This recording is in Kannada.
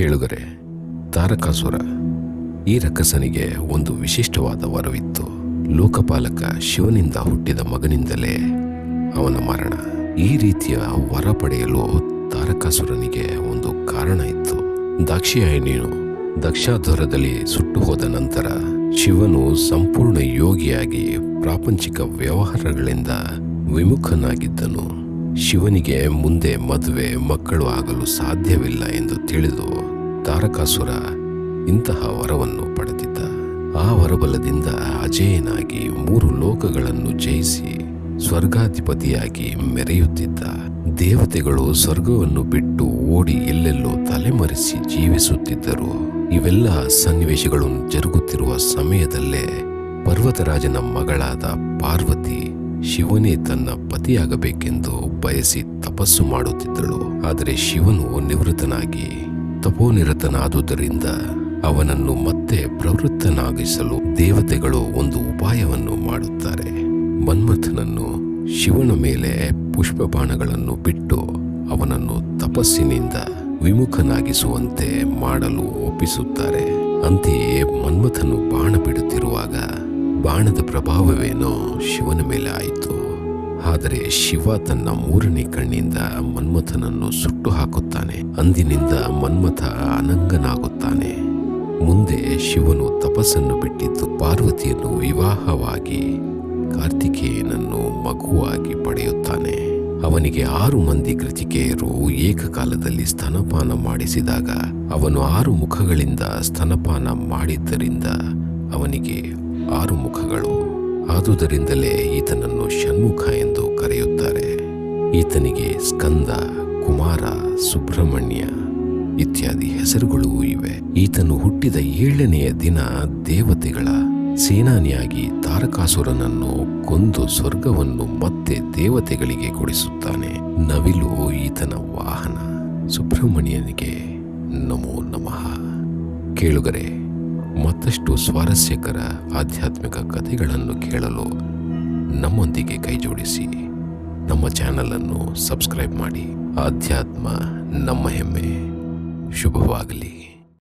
ಕೇಳುಗರೆ, ತಾರಕಾಸುರ, ಈ ರಕ್ಕಸನಿಗೆ ಒಂದು ವಿಶಿಷ್ಟವಾದ ವರವಿತ್ತು. ಲೋಕಪಾಲಕ ಶಿವನಿಂದ ಹುಟ್ಟಿದ ಮಗನಿಂದಲೇ ಅವನ ಮರಣ. ಈ ರೀತಿಯ ವರ ಪಡೆಯಲು ತಾರಕಾಸುರನಿಗೆ ಒಂದು ಕಾರಣ ಇತ್ತು. ದಾಕ್ಷಿಯಾಯಣಿಯು ದಕ್ಷಾಧ್ವರದಲ್ಲಿ ಸುಟ್ಟು ಹೋದ ನಂತರ ಶಿವನು ಸಂಪೂರ್ಣ ಯೋಗಿಯಾಗಿ ಪ್ರಾಪಂಚಿಕ ವ್ಯವಹಾರಗಳಿಂದ ವಿಮುಖನಾಗಿದ್ದನು. ಶಿವನಿಗೆ ಮುಂದೆ ಮದುವೆ ಮಕ್ಕಳು ಆಗಲು ಸಾಧ್ಯವಿಲ್ಲ ಎಂದು ತಿಳಿದು ತಾರಕಾಸುರ ಇಂತಹ ವರವನ್ನು ಪಡೆದಿದ್ದ. ಆ ವರಬಲದಿಂದ ಅಜೇಯನಾಗಿ ಮೂರು ಲೋಕಗಳನ್ನು ಜಯಿಸಿ ಸ್ವರ್ಗಾಧಿಪತಿಯಾಗಿ ಮೆರೆಯುತ್ತಿದ್ದ. ದೇವತೆಗಳು ಸ್ವರ್ಗವನ್ನು ಬಿಟ್ಟು ಓಡಿ ಎಲ್ಲೆಲ್ಲೋ ತಲೆಮರೆಸಿ ಜೀವಿಸುತ್ತಿದ್ದರು. ಇವೆಲ್ಲ ಸನ್ನಿವೇಶಗಳು ಜರುಗುತ್ತಿರುವ ಸಮಯದಲ್ಲೇ ಪರ್ವತರಾಜನ ಮಗಳಾದ ಪಾರ್ವತಿ ಶಿವನೇ ತನ್ನ ಪತಿಯಾಗಬೇಕೆಂದು ಬಯಸಿ ತಪಸ್ಸು ಮಾಡುತ್ತಿದ್ದಳು. ಆದರೆ ಶಿವನು ನಿವೃತ್ತನಾಗಿ ತಪೋನಿರತನಾದುದರಿಂದ ಅವನನ್ನು ಮತ್ತೆ ಪ್ರವೃತ್ತನಾಗಿಸಲು ದೇವತೆಗಳು ಒಂದು ಉಪಾಯವನ್ನು ಮಾಡುತ್ತಾರೆ. ಮನ್ಮಥನನ್ನು ಶಿವನ ಮೇಲೆ ಪುಷ್ಪಬಾಣಗಳನ್ನು ಬಿಟ್ಟು ಅವನನ್ನು ತಪಸ್ಸಿನಿಂದ ವಿಮುಖನಾಗಿಸುವಂತೆ ಮಾಡಲು ಒಪ್ಪಿಸುತ್ತಾರೆ. ಅಂತೆಯೇ ಮನ್ಮಥನು ಬಾಣ ಬಿಡುತ್ತಿರುವಾಗ ಬಾಣದ ಪ್ರಭಾವವೇನೋ ಶಿವನ ಮೇಲೆ ಆಯಿತು. ಆದರೆ ಶಿವ ತನ್ನ ಮೂರನೇ ಕಣ್ಣಿಂದ ಮನ್ಮಥನನ್ನು ಸುಟ್ಟು ಹಾಕುತ್ತಾನೆ. ಅಂದಿನಿಂದ ಮನ್ಮಥ ಅನಂಗನಾಗುತ್ತಾನೆ. ಮುಂದೆ ಶಿವನು ತಪಸ್ಸನ್ನು ಬಿಟ್ಟಿದ್ದು ಪಾರ್ವತಿಯನ್ನು ವಿವಾಹವಾಗಿ ಕಾರ್ತಿಕೇಯನನ್ನು ಮಗುವಾಗಿ ಪಡೆಯುತ್ತಾನೆ. ಅವನಿಗೆ ಆರು ಮಂದಿ ಕೃತಿಕೆಯರು ಏಕಕಾಲದಲ್ಲಿ ಸ್ತನಪಾನ ಮಾಡಿಸಿದಾಗ ಅವನು ಆರು ಮುಖಗಳಿಂದ ಸ್ತನಪಾನ ಮಾಡಿದ್ದರಿಂದ ಅವನಿಗೆ ಆರು ಮುಖಗಳು. ಆದುದರಿಂದಲೇ ಈತನನ್ನು ಷಣ್ಮುಖ ಎಂದು ಕರೆಯುತ್ತಾರೆ. ಈತನಿಗೆ ಸ್ಕಂದ, ಕುಮಾರ, ಸುಬ್ರಹ್ಮಣ್ಯ ಇತ್ಯಾದಿ ಹೆಸರುಗಳೂ ಇವೆ. ಈತನು ಹುಟ್ಟಿದ ಏಳನೆಯ ದಿನ ದೇವತೆಗಳ ಸೇನಾನಿಯಾಗಿ ತಾರಕಾಸುರನನ್ನು ಕೊಂದು ಸ್ವರ್ಗವನ್ನು ಮತ್ತೆ ದೇವತೆಗಳಿಗೆ ಕೊಡಿಸುತ್ತಾನೆ. ನವಿಲು ಈತನ ವಾಹನ. ಸುಬ್ರಹ್ಮಣ್ಯನಿಗೆ ನಮೋ ನಮಃ. ಕೇಳುಗರೆ ಮತ್ತಷ್ಟು ಸ್ವಾರಸ್ಯಕರ ಆಧ್ಯಾತ್ಮಿಕ ಕಥೆಗಳನ್ನು ಕೇಳಲು ನಮ್ಮೊಂದಿಗೆ ಕೈಜೋಡಿಸಿ ನಮ್ಮ ಚಾನಲನ್ನು ಸಬ್ಸ್ಕ್ರೈಬ್ ಮಾಡಿ. ಆಧ್ಯಾತ್ಮ ನಮ್ಮ ಹೆಮ್ಮೆ. ಶುಭವಾಗಲಿ.